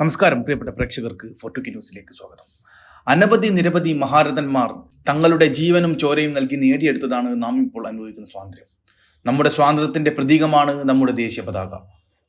നമസ്കാരം പ്രിയപ്പെട്ട പ്രേക്ഷകർക്ക് ഫോർട്ടുക്കി ന്യൂസിലേക്ക് സ്വാഗതം. അനവധി നിരവധി മഹാരഥന്മാർ തങ്ങളുടെ ജീവനും ചോരയും നൽകി നേടിയെടുത്തതാണ് നാം ഇപ്പോൾ അനുഭവിക്കുന്ന സ്വാതന്ത്ര്യം. നമ്മുടെ സ്വാതന്ത്ര്യത്തിന്റെ പ്രതീകമാണ് നമ്മുടെ ദേശീയ പതാക.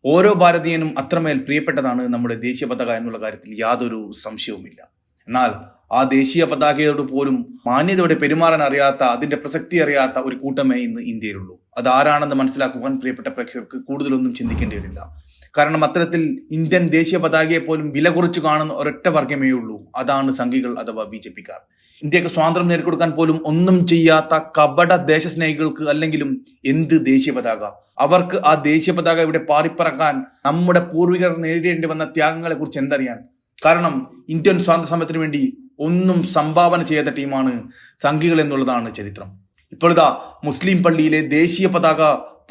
ഓരോ ഭാരതീയനും അത്രമേൽ പ്രിയപ്പെട്ടതാണ് നമ്മുടെ ദേശീയ പതാക എന്നുള്ള കാര്യത്തിൽ യാതൊരു സംശയവുമില്ല. എന്നാൽ ആ ദേശീയ പതാകയോട് പോലും മാന്യതയോടെ പെരുമാറാൻ അറിയാത്ത അതിന്റെ പ്രസക്തി അറിയാത്ത ഒരു കൂട്ടമേ ഇന്ന് ഇന്ത്യയിലുള്ളൂ. അത് ആരാണെന്ന് മനസ്സിലാക്കുവാൻ പ്രിയപ്പെട്ട പ്രേക്ഷകർക്ക് കൂടുതലൊന്നും ചിന്തിക്കേണ്ടി വരില്ല. കാരണം അത്തരത്തിൽ ഇന്ത്യൻ ദേശീയ പതാകയെ പോലും വില കുറച്ച് കാണുന്ന ഒരൊറ്റ വർഗമേ ഉള്ളൂ. അതാണ് സംഘികൾ അഥവാ ബി ജെ പിക്കാർ. ഇന്ത്യയ്ക്ക് സ്വാതന്ത്ര്യം നേടിക്കൊടുക്കാൻ പോലും ഒന്നും ചെയ്യാത്ത കപട ദേശസ്നേഹികൾക്ക് അല്ലെങ്കിലും എന്ത് ദേശീയ പതാക? അവർക്ക് ആ ദേശീയ പതാക ഇവിടെ പാറിപ്പറക്കാൻ നമ്മുടെ പൂർവികർ നേരിടേണ്ടി വന്ന ത്യാഗങ്ങളെ കുറിച്ച് എന്തറിയാൻ? കാരണം ഇന്ത്യൻ സ്വാതന്ത്ര്യ സമരത്തിന് വേണ്ടി ഒന്നും സംഭാവന ചെയ്യാത്ത ടീമാണ് സംഘികൾ എന്നുള്ളതാണ് ചരിത്രം. ഇപ്പോഴിതാ മുസ്ലിം പള്ളിയിലെ ദേശീയ പതാക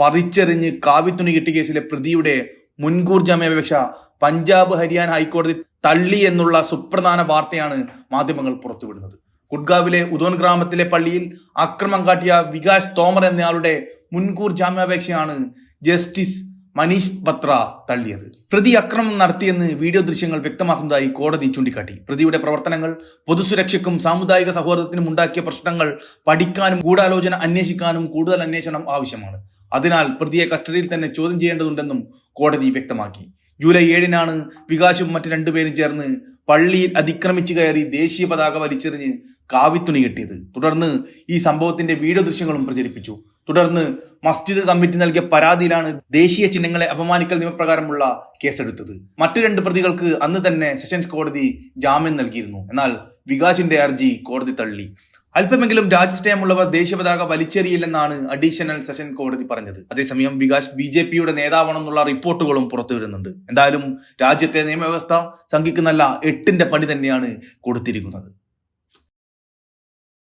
പറിച്ചെറിഞ്ഞ് കാവിത്തുണി കിട്ടിയ കേസിലെ പ്രതിയുടെ മുൻകൂർ ജാമ്യാപേക്ഷ പഞ്ചാബ് ഹരിയാന ഹൈക്കോടതി തള്ളി എന്നുള്ള സുപ്രധാന വാർത്തയാണ് മാധ്യമങ്ങൾ പുറത്തുവിടുന്നത്. ഗുഡ്ഗാവിലെ ഉദോൻ ഗ്രാമത്തിലെ പള്ളിയിൽ അക്രമം കാട്ടിയ വികാസ് തോമർ എന്നയാളുടെ മുൻകൂർ ജാമ്യാപേക്ഷയാണ് ജസ്റ്റിസ് മനീഷ് ബത്ര തള്ളിയത്. പ്രതി അക്രമം നടത്തിയെന്ന് വീഡിയോ ദൃശ്യങ്ങൾ വ്യക്തമാക്കുന്നതായി കോടതി ചൂണ്ടിക്കാട്ടി. പ്രതിയുടെ പ്രവർത്തനങ്ങൾ പൊതുസുരക്ഷയ്ക്കും സാമുദായിക സൗഹാർദ്ദത്തിനും ഉണ്ടാക്കിയ പ്രശ്നങ്ങൾ പഠിക്കാനും ഗൂഢാലോചന അന്വേഷിക്കാനും കൂടുതൽ അന്വേഷണം ആവശ്യമാണ്. അതിനാൽ പ്രതിയെ കസ്റ്റഡിയിൽ തന്നെ ചോദ്യം ചെയ്യേണ്ടതുണ്ടെന്നും കോടതി വ്യക്തമാക്കി. ജൂലൈ ഏഴിനാണ് വികാശും മറ്റു രണ്ടുപേരും ചേർന്ന് പള്ളിയിൽ അതിക്രമിച്ചു കയറി ദേശീയ പതാക വലിച്ചെറിഞ്ഞ് കാവിത്തുണി കെട്ടിയത്. തുടർന്ന് ഈ സംഭവത്തിന്റെ വീഡിയോ ദൃശ്യങ്ങളും പ്രചരിപ്പിച്ചു. തുടർന്ന് മസ്ജിദ് കമ്മിറ്റി നൽകിയ പരാതിയിലാണ് ദേശീയ ചിഹ്നങ്ങളെ അപമാനിക്കൽ നിയമപ്രകാരമുള്ള കേസെടുത്തത്. മറ്റു രണ്ട് പ്രതികൾക്ക് അന്ന് തന്നെ സെഷൻസ് കോടതി ജാമ്യം നൽകിയിരുന്നു. എന്നാൽ വികാസിന്റെ ഹർജി കോടതി തള്ളി. അല്പമെങ്കിലും രാജ്യസ്നേഹമുള്ളവർ ദേശീയ പതാക വലിച്ചെറിയില്ലെന്നാണ് അഡീഷണൽ സെഷൻ കോടതി പറഞ്ഞത്. അതേസമയം വികാസ് ബി ജെ പിയുടെ നേതാവാണെന്നുള്ള റിപ്പോർട്ടുകളും പുറത്തു വരുന്നുണ്ട് എന്തായാലും രാജ്യത്തെ നിയമവ്യവസ്ഥ സംഘിക്കുന്നല്ല എട്ടിന്റെ പണി തന്നെയാണ് കൊടുത്തിരിക്കുന്നത്.